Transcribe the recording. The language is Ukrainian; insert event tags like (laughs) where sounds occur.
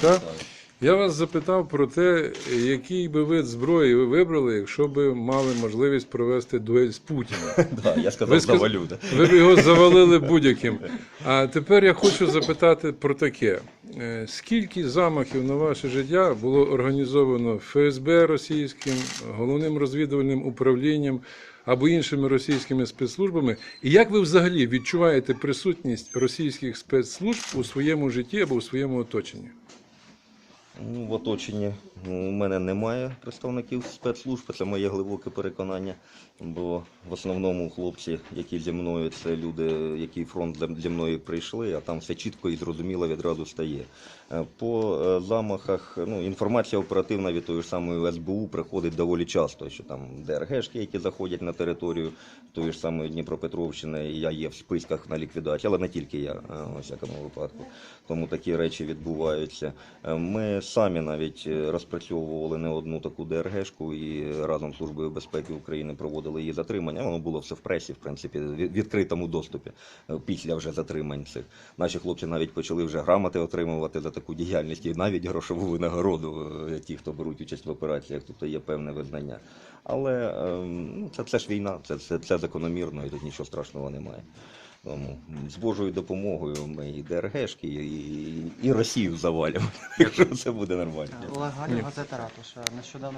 Так? Я вас запитав про те, який би вид зброї ви вибрали, якщо б мали можливість провести дуель з Путіним. (laughs) Да, я сказав Ви за валюту. Ви б його завалили будь-яким. А тепер я хочу запитати про таке: скільки замахів на ваше життя було організовано ФСБ російським, головним розвідувальним управлінням або іншими російськими спецслужбами? І як ви взагалі відчуваєте присутність російських спецслужб у своєму житті або у своєму оточенні? Ну, в оточенні у мене немає представників спецслужб, це моє глибоке переконання. Бо в основному хлопці, які зі мною, це люди, які фронт зі- мною прийшли, а там все чітко і зрозуміло відразу стає. Е, По е, замахах ну, інформація оперативна від тої ж самої СБУ приходить доволі часто, що там ДРГшки, які заходять на територію тої ж самої Дніпропетровщини, я є в списках на ліквідацію, але не тільки я, е, у всякому випадку. Тому такі речі відбуваються. Ми самі навіть е, розпрацьовували не одну таку ДРГшку і разом з Службою безпеки України проводили її затримання. Воно було все в пресі, в принципі, в відкритому доступі е, після вже затримань цих. Наші хлопці навіть почали вже грамоти отримувати за таку діяльність і навіть грошову винагороду, е, ті, хто беруть участь в операціях, тобто є певне визнання. Але ем, ну, це, це ж війна, це, це, це закономірно і тут нічого страшного немає. Тому з Божою допомогою ми і ДРГшки, і, і, Росію завалимо. (laughs) Якщо це буде нормально. Легальна газета Ратуша. Нещодавно